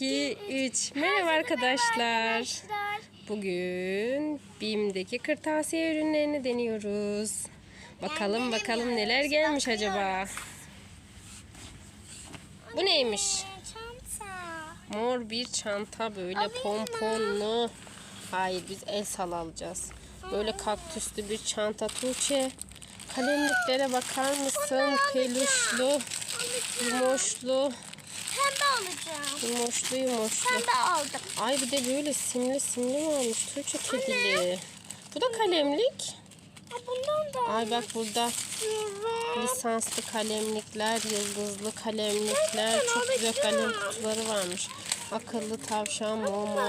2, 3. Merhaba arkadaşlar. Bugün BİM'deki kırtasiye ürünlerini deniyoruz. Bakalım bakalım neler gelmiş acaba. Bu neymiş? Çanta. Mor bir çanta böyle pomponlu. Hayır biz el sal alacağız. Böyle kaktüslü bir çanta Tuğçe. Kalemliklere bakar mısın? Peluşlu, yumoşlu, Pembe alacağım. yumoşlu, yumoşlu. Pembe aldım. Ay bir de böyle simli simli varmış Tuğçe kedili. Bu da kalemlik. Ha, bundan da Ay bak burada alıyorum. lisanslı kalemlikler, yıldızlı kalemlikler, çok güzel kalem kutuları varmış. Akıllı tavşan, momo.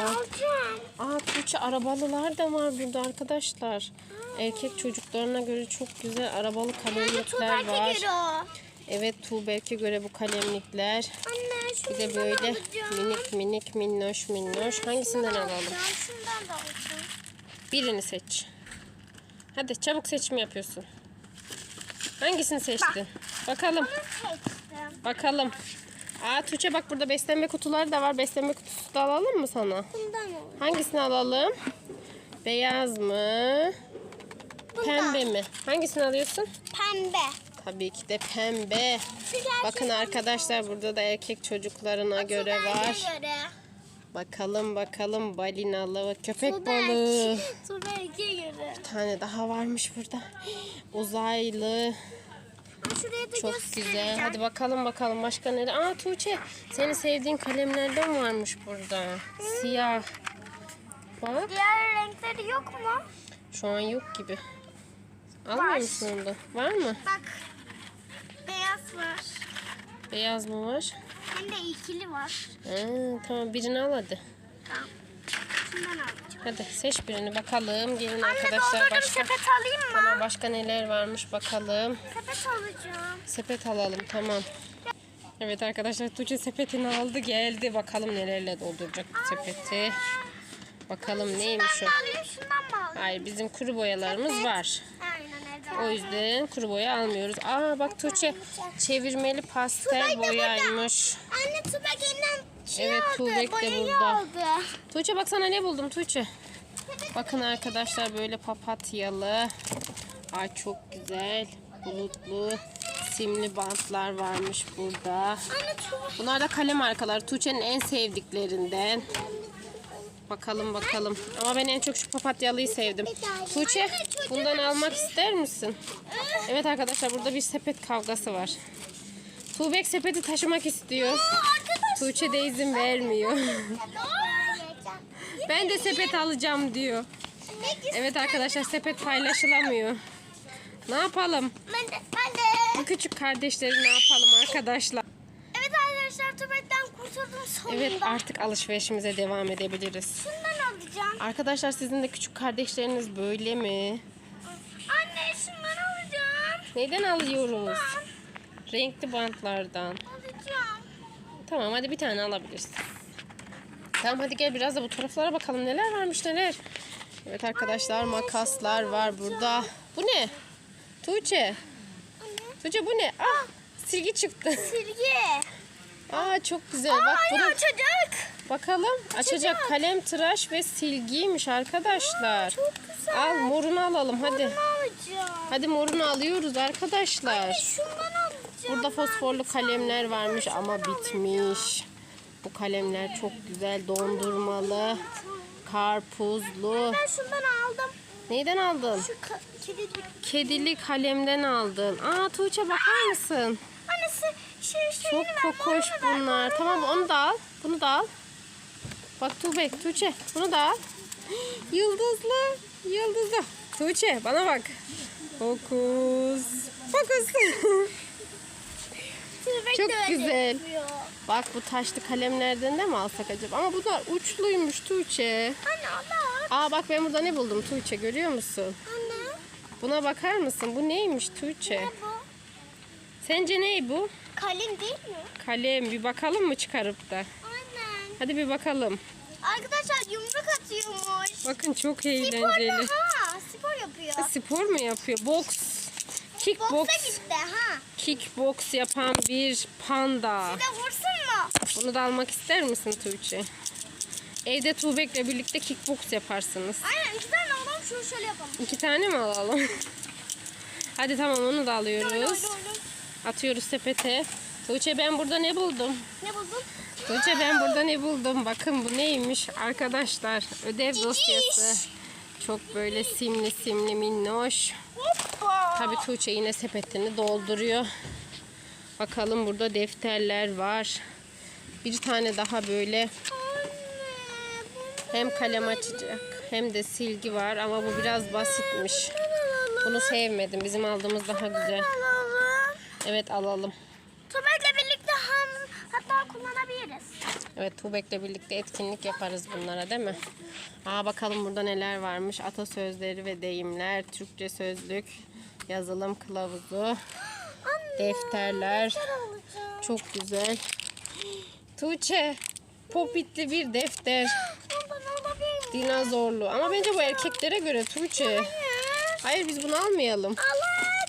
Aa Tuğçe arabalılar da var burada arkadaşlar. Erkek çocuklarına göre çok güzel arabalı kalemlikler var. Evet Tuğberk'e göre bu kalemlikler. Anne Bir de böyle minik minik minnoş minnoş. Hangisinden alalım? Şundan da alacağım. Birini seç. Hadi çabuk seçim yapıyorsun. Hangisini seçtin? Bakalım. Seçtim. Bakalım. Aa Tuğçe bak burada beslenme kutuları da var. Beslenme kutusu da alalım mı sana? Bundan alayım. Hangisini alalım? Beyaz mı? Pembe mi? Hangisini alıyorsun? Pembe. Tabii ki de pembe. Bakın arkadaşlar burada da erkek çocuklarına göre var. Bakalım bakalım balinalı köpek balığı. Bir tane daha varmış burada. Uzaylı. Çok güzel. Hadi bakalım bakalım başka neler. Aa Tuğçe senin sevdiğin kalemlerden varmış burada. Siyah. Bak Diğer renkleri yok mu? şu an yok gibi. Almıyor musun onu? Var mı? Bak. Var. Beyaz mı var? Hem de ikili var. Ha, tamam birini al hadi. Tamam. Şundan alacağım. Hadi seç birini bakalım. Gelin Anne arkadaşlar başka. sepet alayım mı? Tamam başka neler varmış bakalım. Sepet alacağım. Sepet alalım tamam. Evet arkadaşlar Tuğçe sepetini aldı geldi. Bakalım nelerle dolduracak bu sepeti. Bakalım neymiş o. Şundan mı alayım şundan mı alayım? Hayır bizim kuru boyalarımız var. Aynen öyle. O yüzden kuru boya almıyoruz. Aa bak Tuğçe çevirmeli pastel Tuğbek de burada. boyaymış. Anne Tuğbek elinden şey Evet, aldı. Tuğbek de boyayı burada. aldı. Tuğçe bak sana ne buldum Tuğçe. Bakın arkadaşlar böyle papatyalı. Ay çok güzel. Bulutlu simli bantlar varmış burada. Bunlar da kalem arkaları. Tuğçe'nin en sevdiklerinden. Bakalım bakalım. Ama ben en çok şu papatyalıyı sevdim. Tuğçe bundan almak ister misin? Evet arkadaşlar burada bir sepet kavgası var. Tuğbek sepeti taşımak istiyor. Tuğçe de izin vermiyor. ben de sepet alacağım diyor. Evet arkadaşlar sepet paylaşılamıyor. Ne yapalım? Ben de, ben de. Bu küçük kardeşleri ne yapalım arkadaşlar? Arkadaşlar Tuğbek'ten kurtuldum sonunda. Evet artık alışverişimize devam edebiliriz. Şundan alacağım. Arkadaşlar sizin de küçük kardeşleriniz böyle mi? Anne şundan alacağım. Neyden alıyoruz? Renkli bantlardan. Alacağım. Tamam hadi bir tane alabilirsin. Tamam hadi gel biraz da bu taraflara bakalım neler varmış neler. Evet arkadaşlar makaslar var burada. Bu ne? Tuğçe. Anne. Tuğçe bu ne? Ah silgi çıktı. Silgi. Aa çok güzel. Bak Ay bunu açacak. bakalım. Açacak kalem, tıraş ve silgiymiş arkadaşlar. Çok güzel. Al morunu alalım hadi. Bunu alacağım. Hadi morunu alıyoruz arkadaşlar. Şundan alacağım. Burada fosforlu kalemler varmış ama bitmiş. Bu kalemler çok güzel dondurmalı, karpuzlu. Ben şundan aldım. Neyden aldın? Şu ka- kedi. Kedili kalemden aldın. Aa Tuğçe bakar mısın? Annesi şey şey. Çok kokoş bunlar. Tamam onu da al. Bunu da al. Bak Tuğbek, Tuğçe bunu da al. Yıldızlı, yıldızlı. Tuğçe bana bak. Fokus. Fokus. Çok güzel. Bak bu taşlı kalemlerden de mi alsak acaba? Ama bunlar uçluymuş Tuğçe. Anne Allah. Aa bak ben burada ne buldum Tuğçe görüyor musun? Anne. Buna bakar mısın? Bu neymiş Tuğçe? Ne bu? Sence ne bu? Kalem değil mi? Kalem. Bir bakalım mı çıkarıp da? Aynen. Hadi bir bakalım. Arkadaşlar yumruk atıyormuş. Bakın çok eğlenceli. ha. Spor yapıyor. Spor mu yapıyor? Boks. Kickbox. Boksa gitti ha. Kickbox yapan bir panda. De vursun mu? Bunu da almak ister misin Tuğçe? Evde Tuğbek'le birlikte kickbox yaparsınız. Aynen iki tane alalım şunu şöyle yapalım. İki tane mi alalım? Hadi tamam onu da alıyoruz. oy, oy. Atıyoruz sepete. Tuğçe ben burada ne buldum? Ne buldun? Tuğçe ben burada ne buldum? Bakın bu neymiş arkadaşlar? Ödev dosyası. Çok böyle simli simli minnoş. Hoppa. Tabii Tuğçe yine sepetini dolduruyor. Bakalım burada defterler var. Bir tane daha böyle hem kalem açacak hem de silgi var ama bu biraz basitmiş. Bunu sevmedim. Bizim aldığımız daha güzel. Evet alalım. Tubek'le birlikte hem hatta kullanabiliriz. Evet Tuğbek'le birlikte etkinlik yaparız bunlara değil mi? Aa bakalım burada neler varmış. Atasözleri ve deyimler, Türkçe sözlük, yazılım kılavuzu, defterler. Çok güzel. Tuğçe, popitli bir defter. Dinozorlu. Ama bence bu erkeklere göre Tuğçe. Hayır. Biz bunu almayalım. Alacağım.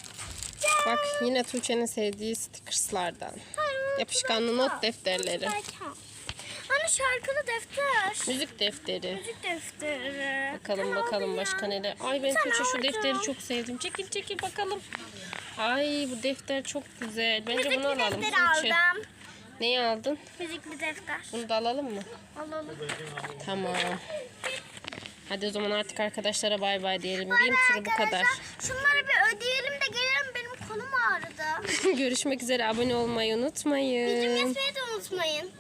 Bak yine Tuğçe'nin sevdiği stickerslardan. Hayır, Yapışkanlı not defterleri. Anne şarkılı defter. Müzik defteri. Müzik defteri. Bakalım Sen bakalım başka neler. Ay ben Sen Tuğçe şu defteri çok sevdim. Çekil çekil bakalım. Ay bu defter çok güzel. Bence Müzikli bunu alalım Tuğçe. aldım. Neyi aldın? Müzikli defter. Bunu da alalım mı? Alalım. Tamam. Hadi o zaman artık arkadaşlara bay bay diyelim. Bay turu bu kadar. Şunları bir Görüşmek üzere. Abone olmayı unutmayın. yazmayı da unutmayın.